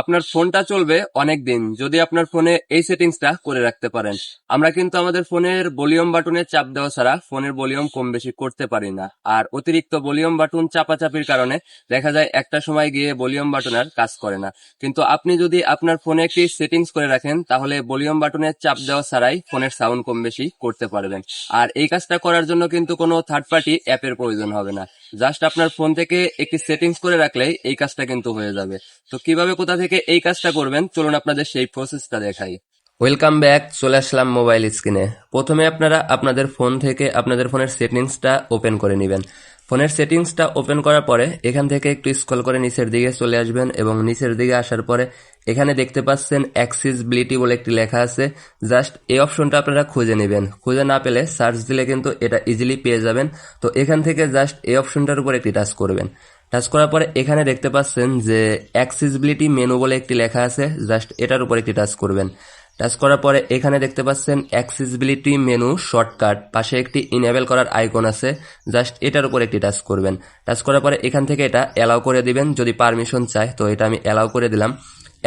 আপনার ফোনটা চলবে অনেক দিন। যদি আপনার ফোনে এই সেটিংসটা করে রাখতে পারেন। আমরা কিন্তু আমাদের ফোনের ভলিউম বাটনে চাপ দেওয়া ছাড়া ফোনের ভলিউম কম বেশি করতে পারি না। আর অতিরিক্ত ভলিউম বাটন চাপাচাপির কারণে দেখা যায় একটা সময় গিয়ে ভলিউম বাটন আর কাজ করে না। কিন্তু আপনি যদি আপনার ফোনে একটি সেটিংস করে রাখেন, তাহলে ভলিউম বাটনে চাপ দেওয়া ছাড়াই ফোনের সাউন্ড কম বেশি করতে পারবেন। আর এই কাজটা করার জন্য কিন্তু কোনো থার্ড পার্টি অ্যাপের প্রয়োজন হবে না। জাস্ট আপনার ফোন থেকে একটি সেটিংস করে রাখলেই এই কাজটা কিন্তু হয়ে যাবে। তো কীভাবে কোথা থেকে এই কাজটা করবেন, চলুন আপনাদের সেই প্রসেসটা দেখাই। ওয়েলকাম ব্যাক চলে আসলাম মোবাইল স্ক্রিনে প্রথমে আপনারা আপনাদের ফোন থেকে আপনাদের ফোনের সেটিংসটা ওপেন করে নেবেন। ফোনের সেটিংসটা ওপেন করার পরে এখান থেকে একটু স্ক্রল করে নিচের দিকে চলে আসবেন এবং নিচের দিকে আসার পরে এখানে দেখতে পাচ্ছেন অ্যাক্সিসিবিলিটি বলে একটি লেখা আছে। জাস্ট এই অপশনটা আপনারা খুঁজে নেবেন। খুঁজে না পেলে সার্চ দিলে কিন্তু এটা ইজিলি পেয়ে যাবেন। তো এখান থেকে জাস্ট এই অপশনটার উপর একটি টাচ করবেন। টাচ করার পরে এখানে দেখতে পাচ্ছেন যে অ্যাক্সিসিবিলিটি মেনু বলে একটি লেখা আছে। জাস্ট এটার উপর একটি টাচ করবেন। টাচ করার পরে এখানে দেখতে পাচ্ছেন অ্যাক্সেসিবিলিটি মেনু শর্টকাট পাশে একটি ইনেবল করার আইকন আছে। জাস্ট এটার উপর একটি টাচ করবেন। টাচ করার পরে এখান থেকে এটা অ্যালাউ করে দিবেন। যদি পারমিশন চায়, তো এটা আমি অ্যালাউ করে দিলাম।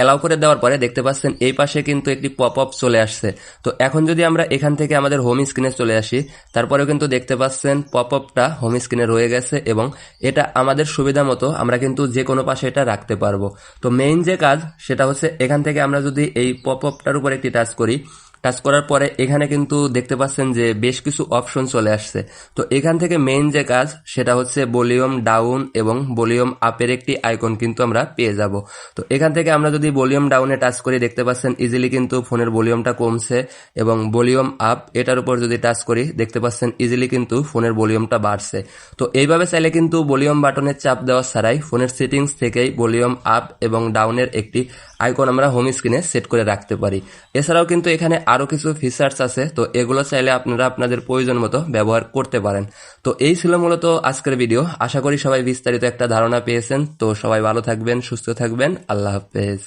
অ্যালাউ করে দেওয়ার পরে দেখতে পাচ্ছেন এই পাশে কিন্তু একটি পপ আপ চলে আসছে। তো এখন যদি আমরা এখান থেকে আমাদের হোম স্ক্রিনে চলে আসি, তারপরেও কিন্তু দেখতে পাচ্ছেন পপ আপটা হোম স্ক্রিনে রয়ে গেছে এবং এটা আমাদের সুবিধা মতো আমরা কিন্তু যে কোনো পাশে এটা রাখতে পারব। তো মেইন যে কাজ, সেটা হচ্ছে এখান থেকে আমরা যদি এই পপ আপটার উপর একটি টাচ করি টাচ করার পরে এখানে কিন্তু দেখতে পাচ্ছেন যে বেশ কিছু অপশন চলে আসছে। তো এখান থেকে মেইন যে কাজ, সেটা হচ্ছে ভলিউম ডাউন এবং ভলিউম আপের একটি আইকন কিন্তু আমরা পেয়ে যাব। তো এখান থেকে আমরা যদি ভলিউম ডাউনে টাচ করি, দেখতে পাচ্ছেন ইজিলি কিন্তু ফোনের ভলিউমটা কমছে এবং ভলিউম আপ এটার উপর যদি টাচ করি, দেখতে পাচ্ছেন ইজিলি কিন্তু ফোনের ভলিউমটা বাড়ছে। তো এইভাবে চাইলে কিন্তু ভলিউম বাটনের চাপ দেওয়া ছাড়াই ফোনের সেটিংস থেকেই ভলিউম আপ এবং ডাউনের একটি আইকন আমরা হোম স্ক্রিনে সেট করে রাখতে পারি। এছাড়াও কিন্তু এখানে আরও কিছু ফিচার্স আছে, তো এগুলো চাইলে আপনারা আপনাদের প্রয়োজন মতো ব্যবহার করতে পারেন। তো এই ছিল মূলত আজকের ভিডিও আশা করি সবাই বিস্তারিত একটা ধারণা পেয়েছেন। তো সবাই ভালো থাকবেন, সুস্থ থাকবেন। আল্লাহ হাফেজ।